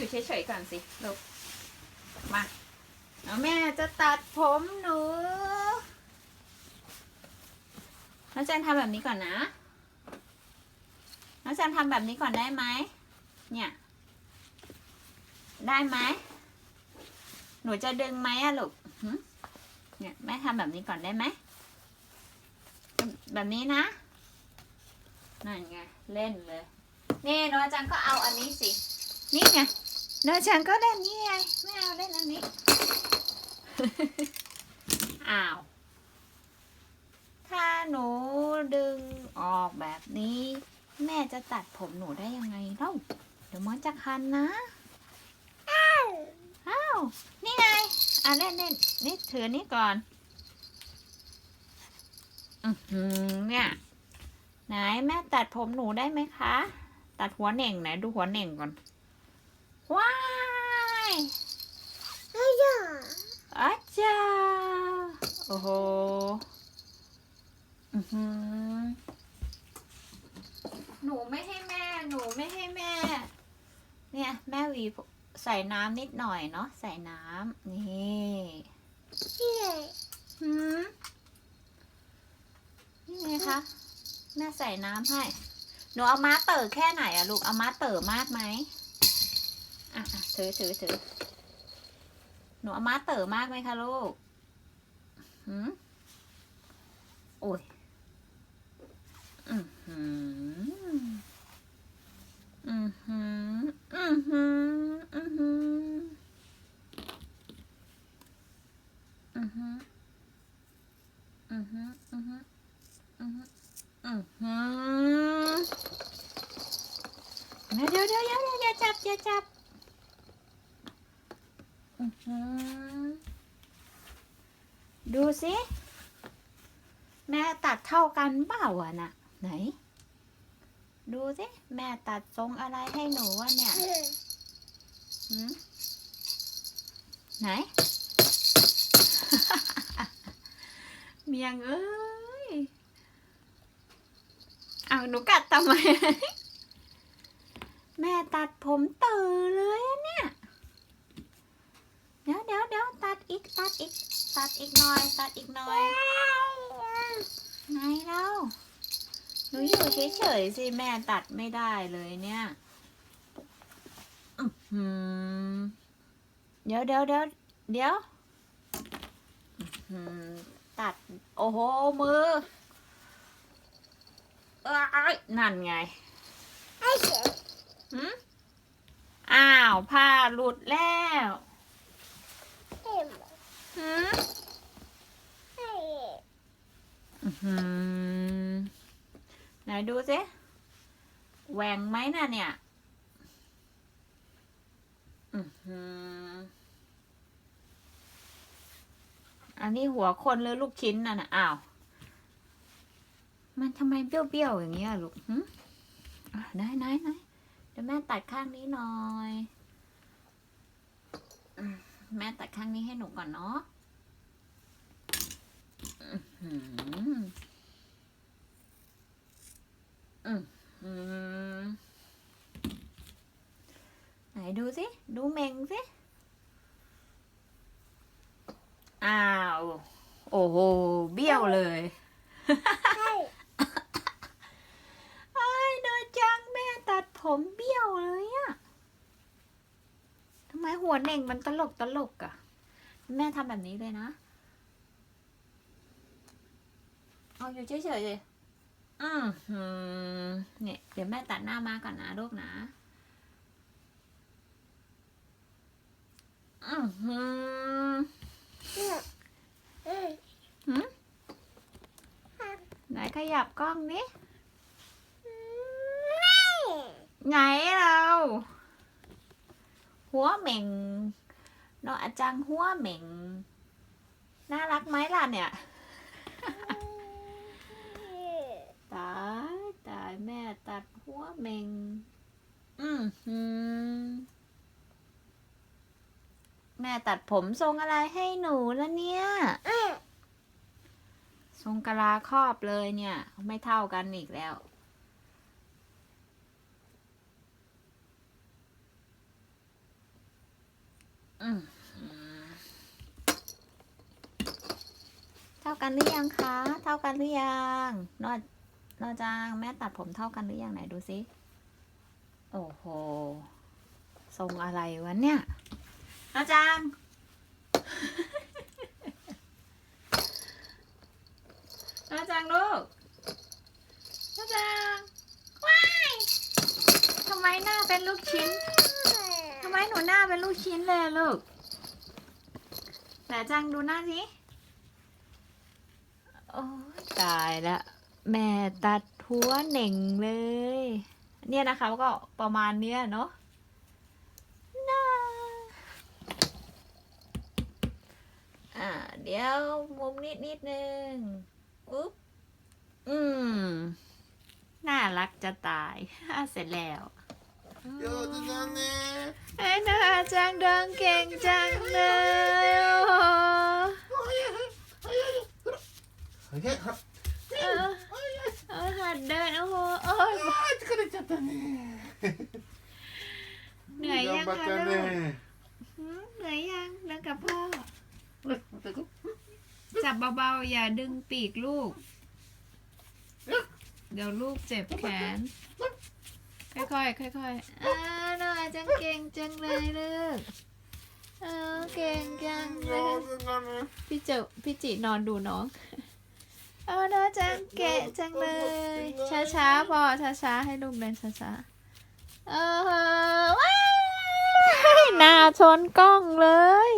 อยู่เฉยๆก่อนสิลูกมาเอาแม่จะตัดผมหนูน้องแจนทำแบบนี้ก่อนนะน้องแจนทำแบบนี้ก่อนได้ไหมเนี่ย ได้ไหมหนูจะดึงไหมอะลูกหึเนี่ยแม่ทำแบบนี้ก่อนได้ไหมแบบนี้นะนั่นไงเล่นเลยนี่น้องจารย์ก็เอาอันนี้สินี่ไง น้องอาจารย์ก็เล่นนี่ไงไม่เอาเล่นอันนี้ อ้าว ถ้าหนูดึงออกแบบนี้ แม่จะตัดผมหนูได้ยังไงเล่าเดี๋ยวมันจะคันนะ อ้าว อ้าว นี่ไง อะเล่นเล่นนี่ถือนี่ก่อน อือหือเนี่ย ไหนแม่ตัดผมหนูได้ไหมคะ ตัดหัวเหน่งไหนดูหัวเหน่งก่อน ว้ายอาจารย์โอ้โหอือหือหนูไม่ให้แม่ หนูไม่ให้แม่ เนี่ยแม่หวีผมใส่น้ำนิดหน่อยเนาะใส่น้ำนี่หืมนี่ไงคะแม่ใส่น้ำให้ หนูเอาม้าเต๋อแค่ไหนอะลูกเอาม้าเต๋อมากไหม อะถือถือถือหนูอามาเต๋อมากไหมคะลูกหืมโอ้ยอือหืออือหืออือหืออือหืออือหืออือหืออือหืออือหืออือหือเดี๋ยวเดี๋ยวเดี๋ยวเดียวอย่าจับอย่าจับอือหือ ดูสิ แม่ตัดเท่ากันเปล่าอะน่ะไหน ดูสิ แม่ตัดทรงอะไรให้หนูวะเนี่ยหืมไหน เมียงเอ้ยเอาหนูกัดทำไม แม่ตัดผมตื่นเลยอะเนี่ยเดี๋ยวเดี๋ยวเดี๋ยวตัดอีกตัดอีกตัดอีกหน่อย ตัดอีกหน่อยไหนเล่าหนูอยู่เฉยๆสิแม่ตัดไม่ได้เลยเนี่ยอื้อหือเดี๋ยวเดี๋ยวเดี๋ยวเดี๋ยวอื้อหือตัด โอ้โห มือเอ้ยนั่นไงหืมอ้าว ผ้าหลุดแล้วหืมอื้อหือ ไหนดูสิแหว่งไหมน่ะเนี่ยอือหืออันนี้หัวคนหรือลูกชิ้นน่ะนะอ้าว มันทำไมเบี้ยวๆอย่างเงี้ยลูกหึอะไหนไหนไหนเดี๋ยวแม่ตัดข้างนี้หน่อย อืม แม่ตัดข้างนี้ให้หนูก่อนเนาะอื้อหืออือหือไหนดูสิ ดูเมงสิ อ้าว โอ้โห เบี้ยวเลยไอ้ยโดนจังแม่ตัดผมเบี้ยวเลยอะทำไม หัวเน่งมันตลกตลกอะแม่ทำแบบนี้เลยนะ เอาอยู่เฉยๆเลยอืมหืมเนี่ยเดี๋ยวแม่ตัดหน้ามาก่อนนะลูกนะอืมหืมไหนขยับกล้องนี้ไงเรา หัวเหม่งเนาะอาจารย์หัวเหม่ง น่ารักไหมล่ะเนี่ย ตายตายแม่ตัดหัวเหม่ง อืมหืมแม่ตัดผมทรงอะไรให้หนูแล้วเนี่ยทรงกะลาครอบเลยเนี่ย ไม่เท่ากันอีกแล้ว อืมอืม เท่ากันหรือยังคะ เท่ากันหรือยังนอดนอจางแม่ตัดผมเท่ากันหรือยังไหนดูสิ โอ้โห ทรงอะไรวะเนี่ยนอจาง นอจางลูกนอจางว้ายทำไมหน้าเป็นลูกชิ้น มหนูหน้าเป็นลูกชิ้นเลยลูกแต่จังดูหน้าสิโอ้ตายละแม่ตัดหัวเหน่งเลย เนี่ยนะคะก็ประมาณเนี้ยเนาะน่าอ่า เดี๋ยวมุมนิดนิดนึงอุ๊บอืม น่ารักจะตาย เสร็จแล้ว โยจะจังเนี่ยไอ้น่าจังเดินเก่งจังเลยโอ้โหเฮ้ยครับเออเออหัดเดินโอ้โหโอ้ยอ้จะกระโดดจับตัเนี่เหนื่อยยังคะลูกเหนื่อยยังเดินกับพ่อ จับเบาๆ อย่าดึงปีกลูก เดี๋ยวลูกเจ็บแขน ค่อยๆค่อยค่อยอ่าน้องจังเก่งจังเลยลูกเออเก่งจังเลยพี่เจพี่จีนอนดูน้องเอาน้องจังเกะจังเลย ช้าช้าพอช้าช้าให้ลูกเดินช้าช้าเออว้าหน้าชนกล้องเลย